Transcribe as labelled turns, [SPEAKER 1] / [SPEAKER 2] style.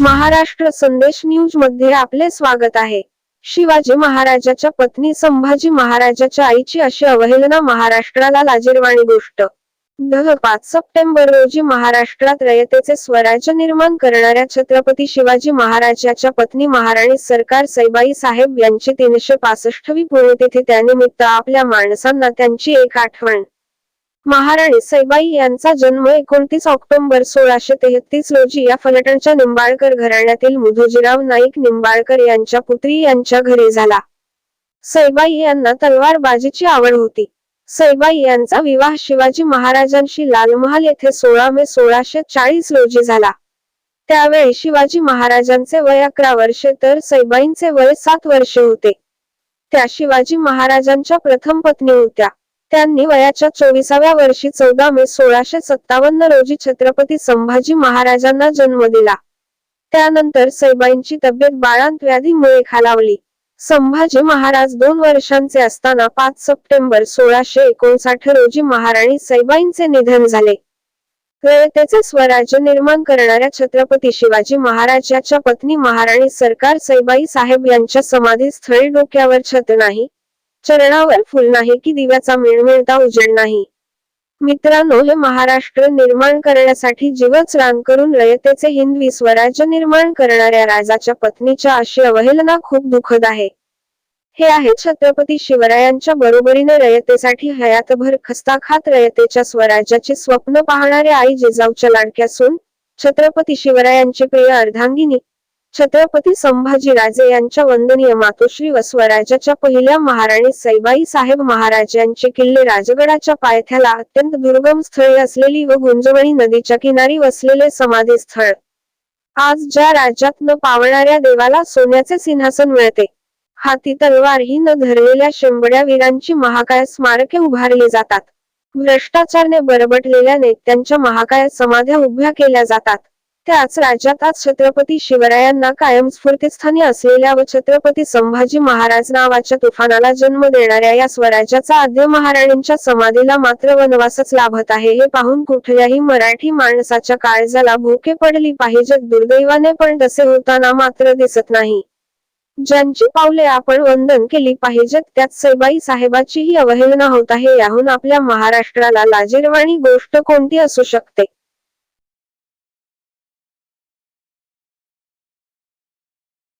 [SPEAKER 1] महाराष्ट्र संदेश न्यूजमध्ये आपले स्वागत आहे. शिवाजी महाराजाच्या पत्नी संभाजी महाराजाच्या आईची अशी अवहेलना महाराष्ट्राला लाजिरवाणी गोष्ट. पाच सप्टेंबर रोजी महाराष्ट्रात रयतेचे स्वराज्य निर्माण करणाऱ्या छत्रपती शिवाजी महाराजाच्या पत्नी महाराणी सरकार सैबाई साहेब यांची तीनशे पासष्टवी पुण्यतिथी त्यानिमित्त आपल्या माणसांना त्यांची एक आठवण. महाराणी सैबाई यांचा जन्म एकोणतीस ऑक्टोबर सोळाशे तेहतीस रोजी या फलटणच्या निंबाळकर घराण्यातील मुधोजीराव नाईक निंबाळकर यांच्या पुत्री यांच्या घरी झाला. सैबाई यांना तलवारबाजीची आवड होती. सैबाई यांचा विवाह शिवाजी महाराजांशी लालमहाल येथे सोळा मे सोळाशे चाळीस रोजी झाला. त्यावेळी शिवाजी महाराजांचे वय अकरा वर्षे तर सैबाईंचे वय सात वर्षे होते. त्या शिवाजी महाराजांच्या प्रथम पत्नी होत्या. त्यांनी वयाच्या चोवीसाव्या वर्षी चौदा मे सोळाशे सत्तावन्न रोजी छत्रपती संभाजी महाराजांना जन्म दिला. त्यानंतर सैबाईंची तब्येत बाळांत व्याधीमुळे खालावली. संभाजी महाराज दोन वर्षांचे असताना पाच सप्टेंबर सोळाशे एकोणसाठ रोजी महाराणी सैबाईंचे निधन झाले. रयतेचे स्वराज्य निर्माण करणाऱ्या छत्रपती शिवाजी महाराज याच्या पत्नी महाराणी सरकार सैबाई साहेब यांच्या समाधी स्थळी डोक्यावर छत नाही चरणावर फुल नाही की दिव्याचा मिळमिळता उजेड नाही. मित्रांनो हे महाराष्ट्र निर्माण करण्यासाठी जीवच रान करून रयतेचे हिंदवी स्वराज्य निर्माण करणाऱ्या राजाच्या पत्नीच्या अशी अवहेलना खूप दुःखद आहे. हे आहे छत्रपती शिवरायांच्या बरोबरीने रयतेसाठी हयातभर खस्ता खात रयतेच्या स्वराज्याचे स्वप्न पाहणारे आई जिजाऊच्या लाडक्या सून छत्रपती शिवरायांची प्रिय अर्धांगिनी छत्रपती संभाजी राजे यांच्या वंदनीय मातोश्री व पहिल्या महाराणी सैबाई साहेब महाराज यांचे किल्ले राजगडाच्या पायथ्याला अत्यंत दुर्गम स्थळी असलेली व गुंजवणी नदीच्या किनारी वसलेले समाधी स्थळ आज ज्या राज्यात न पावणाऱ्या देवाला सोन्याचे सिंहासन मिळते हाती तलवार ही न धरलेल्या शेंबड्या वीरांची महाकाय स्मारके उभारली जातात. भ्रष्टाचारने बरबटलेल्या नेत्यांच्या महाकाय समाध्या उभ्या केल्या जातात. त्याच राज्यात आज छत्रपती शिवरायांना कायम स्फूर्तीस्थानी असलेल्या व छत्रपती संभाजी महाराज नावाच्या तुफानाला जन्म देणाऱ्या या स्वराज्याचा आद्य महाराणींच्या समाधीला मात्र वनवासच लाभत आहे हे पाहून कुठल्याही मराठी माणसाच्या काळजाला भूके पडली पाहिजे दुर्दैवाने पण तसे होताना मात्र दिसत नाही. ज्यांची पावले आपण वंदन केली पाहिजेत त्यात सैबाई साहेबाचीही अवहेलना होत आहे याहून आपल्या महाराष्ट्राला लाजीरवाणी गोष्ट कोणती असू शकते?